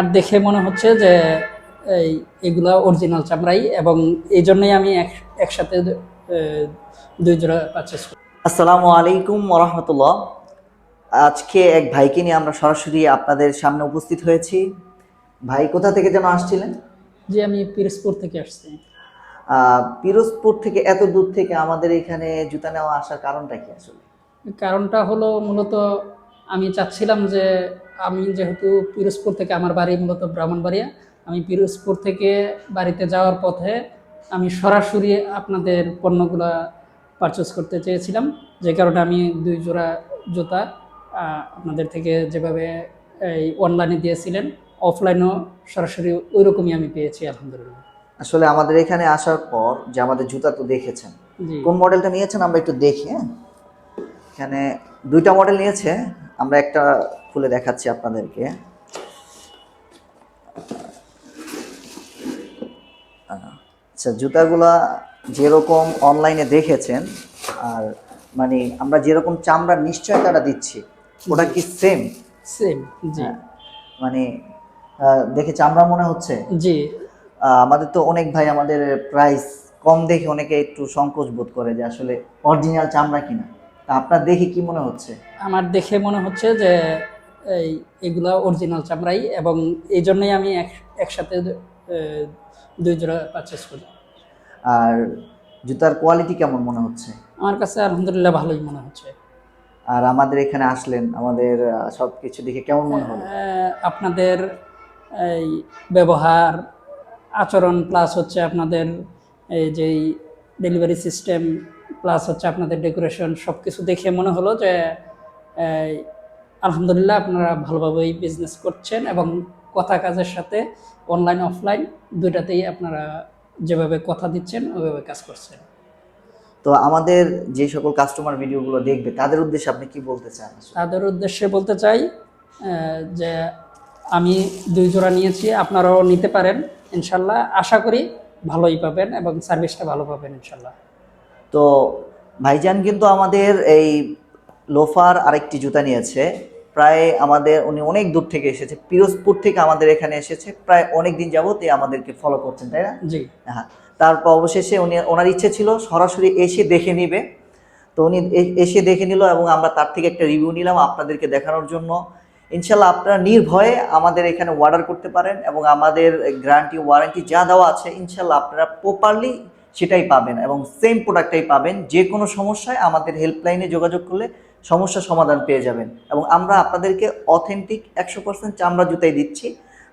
আর দেখে মনে হচ্ছে যে এই এগুলা অরিজিনাল চামড়াই এবং এই জন্যই আমি এক- একসাথে দুই জোড়া পারচেস করি। আসসালামু আলাইকুম রহমতুল্লাহ। আজকে এক ভাইকে নিয়ে আমরা সরাসরি আপনাদের সামনে উপস্থিত হয়েছি। ভাই কোথা থেকে যেন আসছিলেন? যে আমি পিরোজপুর থেকে আসছি। পিরোজপুর থেকে এত দূর থেকে আমাদের এখানে জুতা নেওয়া আসার কারণটা কি আসলে? কারণটা হলো মূলত আমি চাচ্ছিলাম যে আমি যেহেতু পিরোজপুর থেকে আমার বাড়ি মূলত ব্রাহ্মণবাড়িয়া আমি পিরোজপুর থেকে বাড়িতে যাওয়ার পথে আমি সরাসরি আপনাদের পণ্যগুলা পারচেস করতে চেয়েছিলাম। যে কারণে আমি দুই জোড়া জুতা আপনাদের থেকে যেভাবে এই অনলাইনে দিয়েছিলেন অফলাইনেও সরাসরি ওই রকমই আমি পেয়েছি আলহামদুলিল্লাহ। আসলে আমাদের এখানে আসার পর যে আমাদের জুতা তো দেখেছেন কোন মডেলটা নিয়েছেন আমরা একটু দেখি হ্যাঁ? এখানে দুইটা মডেল নিয়েছে আমরা একটা খুলে দেখাচ্ছি আপনাদেরকে। আচ্ছা জুতাগুলা যেরকম অনলাইনে দেখেছেন আর মানে আমরা যেরকম চামড়ার নিশ্চয়তাটা দিচ্ছি ওটা কি সেম সেম জি। মানে আহ, দেখে চামড়া মনে হচ্ছে? জি। আমাদের তো অনেক ভাই আমাদের প্রাইস কম দেখে অনেকে একটু সংকোচ বোধ করে যে আসলে অরিজিনাল চামড়া কিনা। তা আপনার দেখে কি মনে হচ্ছে? আমার দেখে মনে হচ্ছে যে এই এগুলা অরিজিনাল চামড়াই এবং এই জন্যই আমি এক- একসাথে দুই জোড়া পারচেস করি। আর জুতার কোয়ালিটি কেমন মনে হচ্ছে? আমার কাছে আলহামদুলিল্লাহ ভালোই মনে হচ্ছে। আর আমাদের এখানে আসলেন আমাদের সব কিছু দেখে কেমন মনে হলো? আপনাদের এই ব্যবহার আচরণ প্লাস হচ্ছে আপনাদের এই যেই ডেলিভারি সিস্টেম প্লাস হচ্ছে আপনাদের ডেকোরেশন সব কিছু দেখে মনে হলো যে আলহামদুলিল্লাহ আপনারা ভালোভাবেই বিজনেস করছেন এবং কথা কাজের সাথে অনলাইন অফলাইন দুইটাতেই আপনারা যেভাবে কথা দিচ্ছেন ওইভাবে কাজ করছেন। তো আমাদের যে সকল কাস্টমার ভিডিওগুলো দেখবে তাদের উদ্দেশ্যে আপনি কি বলতে চান? তাদের উদ্দেশ্যে বলতে চাই যে আমি দুই জোড়া নিয়েছি আপনারাও নিতে পারেন ইনশাল্লাহ। আশা করি ভালোই পাবেন এবং সার্ভিসটা ভালো পাবেন ইনশাল্লাহ। তো ভাইজান কিন্তু আমাদের এই লোফার আরেকটি জুতা নিয়েছে। প্রায় আমাদের উনি অনেক দূর থেকে এসেছে পিরোজপুর থেকে আমাদের এখানে এসেছে। প্রায় অনেক দিন যাবত এই আমাদেরকে ফলো করছেন তাই না? জি। হ্যাঁ। তারপর অবশেষে উনি ওনার ইচ্ছে ছিল সরাসরি এসে দেখে নিবে। তো উনি এসে দেখে নিল এবং আমরা তার থেকে একটা রিভিউ নিলাম আপনাদেরকে দেখানোর জন্য। ইনশাল্লাহ আপনারা নির্ভয়ে আমাদের এখানে অর্ডার করতে পারেন এবং আমাদের গ্যারান্টি ওয়ারেন্টি যা দেওয়া আছে ইনশাল্লাহ আপনারা প্রপারলি সেটাই পাবেন এবং সেম প্রোডাক্টটাই পাবেন। যে কোনো সমস্যায় আমাদের হেল্পলাইনে যোগাযোগ করলে সমস্যা সমাধান পেয়ে যাবেন। এবং আমরা আপনাদেরকে অথেন্টিক একশো পার্সেন্ট চামড়া জুতাই দিচ্ছি।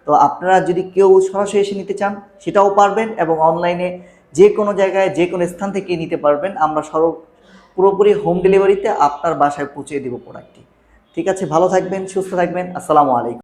তো আপনারা যদি কেউ সরাসরি এসে নিতে চান, সেটাও পারবেন এবং অনলাইনে যে কোনো জায়গায়, যে কোনো স্থান থেকে নিতে পারবেন। আমরা সর, পুরোপুরি হোম ডেলিভারিতে আপনার বাসায় পৌঁছে দেবো প্রোডাক্টটি ঠিক আছে, ভালো থাকবেন, সুস্থ থাকবেন। আসসালামু আলাইকুম।